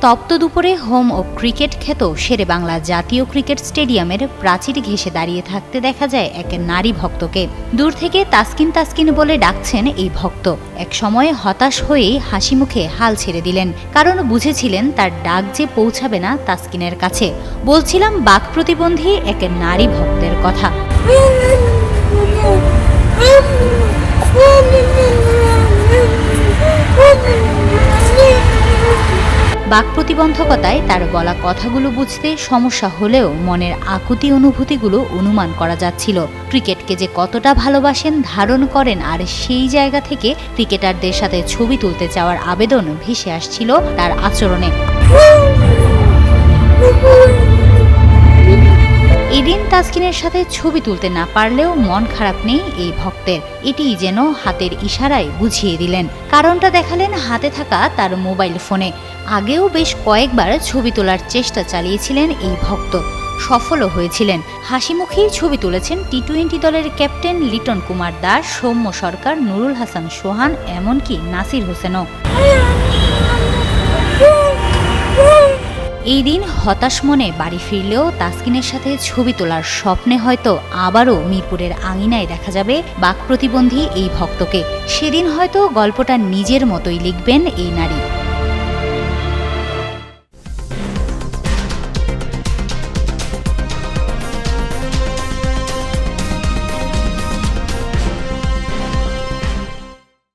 তপ্ত দুপুরে হোম ও ক্রিকেট খ্যাত শেরে বাংলা জাতীয় ক্রিকেট স্টেডিয়ামের প্রাচীর ঘেঁষে দাঁড়িয়ে থাকতে দেখা যায় এক নারী ভক্তকে দূর থেকে তাসকিন তাসকিন বলে ডাকছেন এই ভক্ত এক সময়ে হতাশ হয়েই হাসি মুখে হাল ছেড়ে দিলেন কারণ বুঝেছিলেন তার ডাক যে পৌঁছাবে না তাসকিনের কাছে বলছিলাম বাক প্রতিবন্ধী এক নারী ভক্তের কথা বাক প্রতিবন্ধকতায় তার বলা কথাগুলো বুঝতে সমস্যা হলেও মনের আকুতি অনুভূতিগুলো অনুমান করা যাচ্ছিল। ক্রিকেটকে যে কতটা ভালোবাসেন, ধারণ করেন আর সেই জায়গা থেকে ক্রিকেটারদের সাথে ছবি তুলতে চাওয়ার আবেদন ভেসে আসছিল তার আচরণে। তাসকিনের সাথে ছবি তুলতে না পারলেও মন খারাপ নেই এই ভক্তের। এটি যেন হাতের ইশারায় বুঝিয়ে দিলেন। কারণটা দেখালেন হাতে থাকা তার মোবাইল ফোনে। আগেও বেশ কয়েকবার ছবি তোলার চেষ্টা চালিয়েছিলেন এই ভক্ত। সফলও হয়েছিলেন। হাসিমুখেই ছবি তুলেছেন টি টোয়েন্টি দলের ক্যাপ্টেন লিটন কুমার দাস, সৌম্য সরকার, নুরুল হাসান সোহান, এমনকি নাসির হোসেনও। এই দিন হতাশ মনে বাড়ি ফিরলেও তাসকিনের সাথে ছবি তোলার স্বপ্নে হয়তো আবারও মিরপুরের আঙিনায় দেখা যাবে বাক প্রতিবন্ধী এই ভক্তকে। সেদিন হয়তো গল্পটা নিজের মতোই লিখবেন এই নারী।